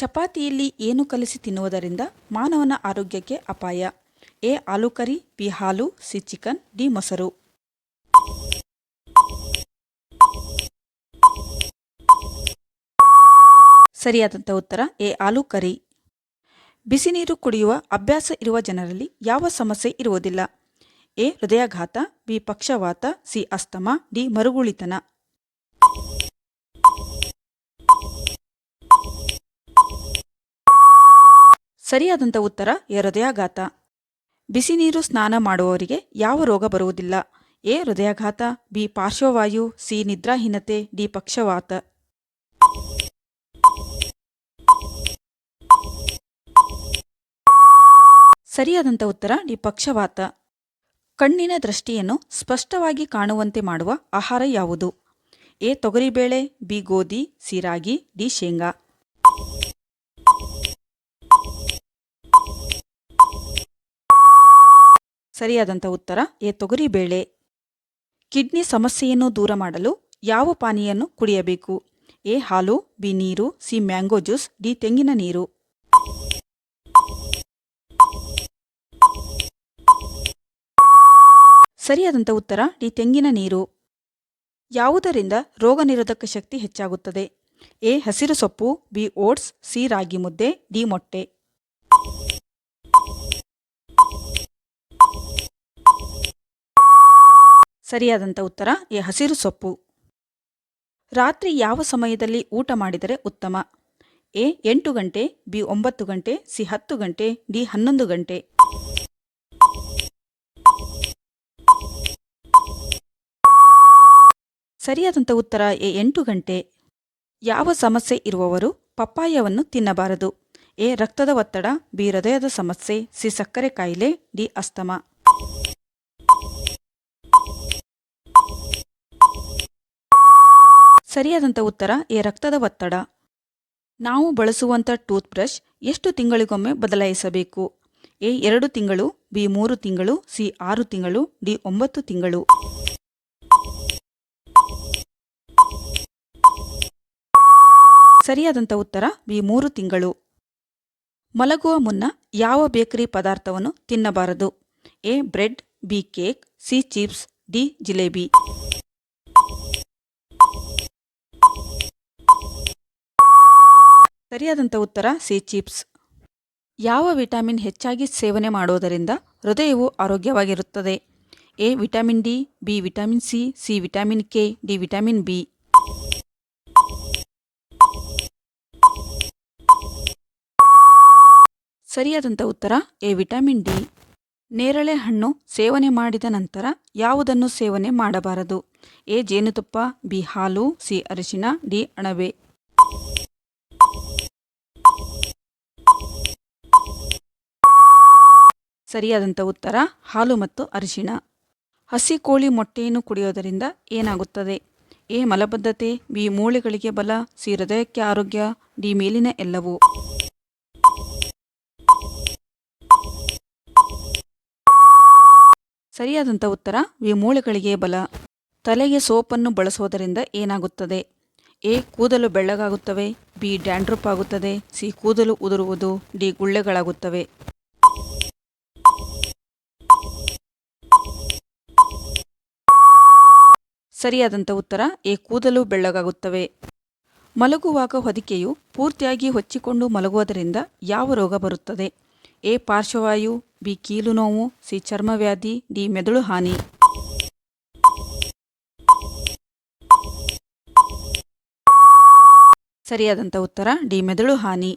ಚಪಾತಿಯಲ್ಲಿ ಏನು ಕಲಸಿ ತಿನ್ನುವುದರಿಂದ ಮಾನವನ ಆರೋಗ್ಯಕ್ಕೆ ಅಪಾಯ. ಎ. Aloo curry B. ಹಾಲು, ಸಿ. Chicken, D. ಮೊಸರು. ಸರಿಯಾದಂಥ ಉತ್ತರ, ಎ. ಆಲೂ ಕರಿ ಬಿಸಿ ನೀರು ಕುಡಿಯುವ ಅಭ್ಯಾಸ ಇರುವ ಜನರಲ್ಲಿ ಯಾವ ಸಮಸ್ಯೆ ಇರುವುದಿಲ್ಲ? ಎ. ಹೃದಯಾಘಾತ, ಬಿ. ಪಕ್ಷವಾತ, ಸಿ. Asthma, D. ಮರುಗುಳಿತನ. ಸರಿಯಾದಂಥ ಉತ್ತರ ಹೃದಯಾಘಾತ. ಬಿಸಿ ನೀರು ಸ್ನಾನ ಮಾಡುವವರಿಗೆ ಯಾವ ರೋಗ ಬರುವುದಿಲ್ಲ. ಎ ಹೃದಯಾಘಾತ, ಬಿ ಪಾರ್ಶ್ವವಾಯು, ಸಿ ನಿದ್ರಾಹೀನತೆ, ಡಿ ಪಕ್ಷವಾತ. ಸರಿಯಾದಂಥ ಉತ್ತರ, ಡಿ ಪಕ್ಷವಾತ. ಕಣ್ಣಿನ ದೃಷ್ಟಿಯನ್ನು ಸ್ಪಷ್ಟವಾಗಿ ಕಾಣುವಂತೆ ಮಾಡುವ ಆಹಾರ ಯಾವುದು? ಎ ತೊಗರಿಬೇಳೆ, ಬಿ ಗೋಧಿ, ಸಿ ರಾಗಿ, ಡಿ ಶೇಂಗಾ. ಸರಿಯಾದಂಥ ಉತ್ತರ, ಎ ತೊಗರಿ ಬೇಳೆ. ಕಿಡ್ನಿ ಸಮಸ್ಯೆಯನ್ನು ದೂರ ಮಾಡಲು ಯಾವ ಪಾನೀಯನ್ನು ಕುಡಿಯಬೇಕು? ಎ ಹಾಲು, ಬಿ ನೀರು, ಸಿ ಮ್ಯಾಂಗೋ ಜ್ಯೂಸ್, ಡಿ ತೆಂಗಿನ ನೀರು. ಸರಿಯಾದಂಥ ಉತ್ತರ, ಡಿ ತೆಂಗಿನ ನೀರು. ಯಾವುದರಿಂದ ರೋಗ ನಿರೋಧಕ ಶಕ್ತಿ ಹೆಚ್ಚಾಗುತ್ತದೆ? ಎ ಹಸಿರು ಸೊಪ್ಪು, ಬಿ ಓಟ್ಸ್, ಸಿ ರಾಗಿ ಮುದ್ದೆ, ಡಿ ಮೊಟ್ಟೆ. ಸರಿಯಾದಂಥ ಉತ್ತರ ಹಸಿರು ಸೊಪ್ಪು. ರಾತ್ರಿ ಯಾವ ಸಮಯದಲ್ಲಿ ಊಟ ಮಾಡಿದರೆ ಉತ್ತಮ? ಎ, ಎಂಟು ಗಂಟೆ, ಬಿ, ಒಂಬತ್ತು ಗಂಟೆ, ಸಿ, ಹತ್ತು ಗಂಟೆ, ಡಿ, ಹನ್ನೊಂದು ಗಂಟೆ. ಸರಿಯಾದಂಥ ಉತ್ತರ, ಎ, ಎಂಟು ಗಂಟೆ. ಯಾವ ಸಮಸ್ಯೆ ಇರುವವರು ಪಪ್ಪಾಯವನ್ನು ತಿನ್ನಬಾರದು. ಎ, ರಕ್ತದ ಒತ್ತಡ, ಬಿ, ಹೃದಯದ ಸಮಸ್ಯೆ, ಸಿ, ಸಕ್ಕರೆ ಕಾಯಿಲೆ, ಡಿ, ಅಸ್ತಮ. ಸರಿಯಾದಂಥ ಉತ್ತರ ಎ ರಕ್ತದ ಒತ್ತಡ. ನಾವು ಬಳಸುವಂಥ ಟೂತ್ ಬ್ರಷ್ ಎಷ್ಟು ತಿಂಗಳಿಗೊಮ್ಮೆ ಬದಲಾಯಿಸಬೇಕು? ಎ ಎರಡು ತಿಂಗಳು, ಬಿ ಮೂರು ತಿಂಗಳು, ಸಿ ಆರು ತಿಂಗಳು, ಡಿ ಒಂಬತ್ತು ತಿಂಗಳು. ಸರಿಯಾದಂಥ ಉತ್ತರ ಬಿ ಮೂರು ತಿಂಗಳು. ಮಲಗುವ ಮುನ್ನ ಯಾವ ಬೇಕರಿ ಪದಾರ್ಥವನ್ನು ತಿನ್ನಬಾರದು? A bread, B cake, C chips, D jalebi. ಸರಿಯಾದಂಥ ಉತ್ತರ, ಸಿ ಚಿಪ್ಸ್. ಯಾವ ವಿಟಮಿನ್ ಹೆಚ್ಚಾಗಿ ಸೇವನೆ ಮಾಡುವುದರಿಂದ ಹೃದಯವು ಆರೋಗ್ಯವಾಗಿರುತ್ತದೆ? A vitamin D, B vitamin C C vitamin K, D vitamin B. ಸರಿಯಾದಂಥ ಉತ್ತರ, ಎ ವಿಟಮಿನ್ ಡಿ. ನೇರಳೆ ಹಣ್ಣು ಸೇವನೆ ಮಾಡಿದ ನಂತರ ಯಾವುದನ್ನು ಸೇವನೆ ಮಾಡಬಾರದು? ಎ ಜೇನುತುಪ್ಪ, ಬಿ ಹಾಲು, ಸಿ ಅರಿಶಿನ ಡಿ ಅಣಬೆ. ಸರಿಯಾದಂಥ ಉತ್ತರ, ಹಾಲು ಮತ್ತು ಅರಿಶಿಣ. ಹಸಿ ಕೋಳಿ ಮೊಟ್ಟೆಯನ್ನು ಕುಡಿಯೋದರಿಂದ ಏನಾಗುತ್ತದೆ? ಎ, ಮಲಬದ್ಧತೆ, ಬಿ, ಮೂಳೆಗಳಿಗೆ ಬಲ, ಸಿ, ಹೃದಯಕ್ಕೆ ಆರೋಗ್ಯ, ಡಿ, ಮೇಲಿನ ಎಲ್ಲವೂ. ಸರಿಯಾದಂಥ ಉತ್ತರ, ವಿ, ಮೂಳೆಗಳಿಗೆ ಬಲ. ತಲೆಗೆ ಸೋಪನ್ನು ಬಳಸುವುದರಿಂದ ಏನಾಗುತ್ತದೆ? ಎ, ಕೂದಲು ಬೆಳ್ಳಗಾಗುತ್ತವೆ, ಬಿ, ಡ್ಯಾಂಡ್ರಪ್ ಆಗುತ್ತದೆ, ಸಿ, ಕೂದಲು ಉದುರುವುದು, ಡಿ, ಗುಳ್ಳೆಗಳಾಗುತ್ತವೆ. ಸರಿಯಾದಂಥ ಉತ್ತರ ಎ ಕೂದಲು ಬೆಳ್ಳಗಾಗುತ್ತವೆ. ಮಲಗುವಾಗ ಹೊದಿಕೆಯು ಪೂರ್ತಿಯಾಗಿ ಹೊಚ್ಚಿಕೊಂಡು ಮಲಗುವುದರಿಂದ ಯಾವ ರೋಗ ಬರುತ್ತದೆ? ಎ ಪಾರ್ಶ್ವವಾಯು, ಬಿ ಕೀಲು ನೋವು, ಸಿ ಚರ್ಮವ್ಯಾಧಿ, ಡಿ ಮೆದುಳು ಹಾನಿ. ಸರಿಯಾದಂಥ ಉತ್ತರ, ಡಿ ಮೆದುಳು ಹಾನಿ.